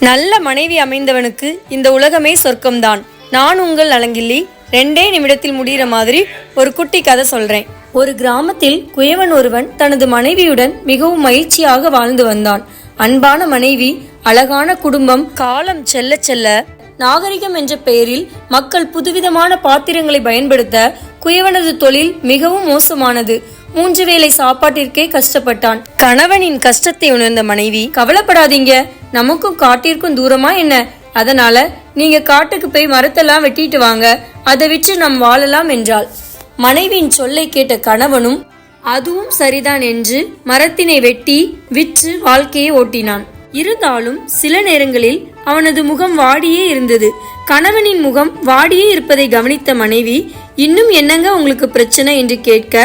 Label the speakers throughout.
Speaker 1: நல்ல மனைவி அமைந்தவனுக்கு இந்த உலகமே சொர்க்கம்தான். நான் உங்கள் அலங்கில்லி ரெண்டே நிமிடத்தில் முடிகிற மாதிரி ஒரு குட்டி கதை சொல்றேன். ஒரு கிராமத்தில் குயவன் ஒருவன் தனது மனைவியுடன் மிகவும் மகிழ்ச்சியாக வாழ்ந்து வந்தான். அன்பான மனைவி அழகான குடும்பம் காலம் செல்ல செல்ல நாகரிகம் என்ற பெயரில் மக்கள் புதுவிதமான பாத்திரங்களை பயன்படுத்த குயவனது தொழில் மிகவும் மோசமானது. மூன்று வேளை சாப்பாட்டிற்கே கஷ்டப்பட்டான். கணவனின் கஷ்டத்தை உணர்ந்த மனைவி கவலைப்படாதீங்க நமக்கும் காட்டிற்கும் தூரமா என்ன? அதனால நீங்க காட்டுக்கு போய் மரத்தெல்லாம் வெட்டிட்டு வாங்க அதை விற்று நாம் வாழலாம் என்றாள். மனைவியின் சொல்லை கேட்ட கணவனும் அதுவும் சரிதான் என்று மரத்தினை வெட்டி விற்று வாழ்க்கையை ஓட்டினான். இருந்தாலும் சில நேரங்களில் அவனது முகம் வாடியே இருந்தது. கணவனின் முகம் வாடியே இருப்பதை கவனித்த மனைவி இன்னும் என்னங்க உங்களுக்கு பிரச்சனை? என்று கேட்க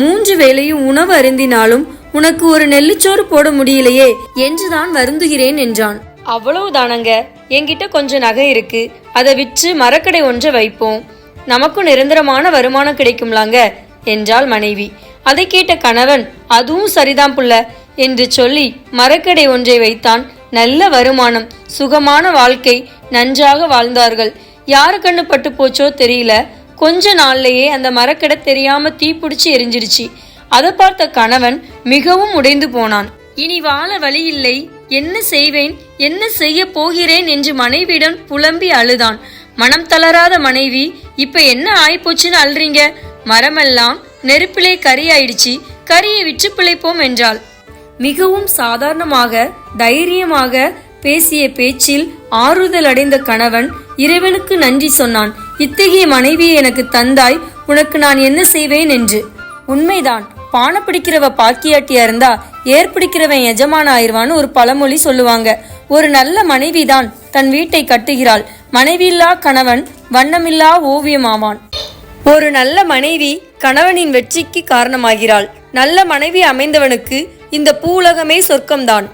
Speaker 1: மூன்று வேளையும் உணவு அருந்தினாலும் உனக்கு ஒரு நெல்லுச்சோறு போட முடியலையே என்றுதான் வருந்துகிறேன் என்றான். அவ்வளவுதானங்க என்கிட்ட கொஞ்சம் நகை இருக்கு அதை விற்று மரக்கடை ஒன்றை வைப்போம். நமக்கும் நிரந்தரமான வருமானம் கிடைக்கும்லாங்க என்றாள் மனைவி. அதை கேட்ட கணவன் அதுவும் சரிதான் புள்ள என்று சொல்லி மரக்கடை ஒன்றை வைத்தான். நல்ல வருமானம் சுகமான வாழ்க்கை நன்றாக வாழ்ந்தார்கள். யாரு கண்ணு பட்டு போச்சோ தெரியல கொஞ்ச நாள்லயே அந்த மரக்கடை தெரியாம தீப்பிடிச்சு எரிஞ்சிருச்சு. அதை பார்த்த கணவன் மிகவும் உடைந்து போனான். இனி வாழ வழி இல்லை. என்ன செய்வேன்? என்ன செய்ய போகிறேன்? என்று மனைவியிடம் புலம்பி அழுதான். மனம் தளராத மனைவி இப்ப என்ன ஆயிப்போச்சுன்னு அழுறீங்க மரமெல்லாம் நெருப்பிலே கரியாயிடுச்சு. கரியை விற்று பிழைப்போம் என்றாள். மிகவும் சாதாரணமாக தைரியமாக பேசிய பேச்சில் ஆறுதல் அடைந்த கணவன் இறைவனுக்கு நன்றி சொன்னான். இத்தகைய மனைவியை எனக்கு தந்தாய் உனக்கு நான் என்ன செய்வேன் என்று? உண்மைதான். பானை பிடிக்கிறவ பாக்கியாட்டியா இருந்தா ஏர் பிடிக்கிறவன் எஜமான ஆயிருவான்னு ஒரு பழமொழி சொல்லுவாங்க. ஒரு நல்ல மனைவிதான் தன் வீட்டை கட்டுகிறாள். மனைவியில்லா கணவன் வண்ணமில்லா ஓவியமாவான். ஒரு நல்ல மனைவி கணவனின் வெற்றிக்கு காரணமாகிறாள். நல்ல மனைவி அமைந்தவனுக்கு இந்த பூலகமே சொர்க்கம்தான்.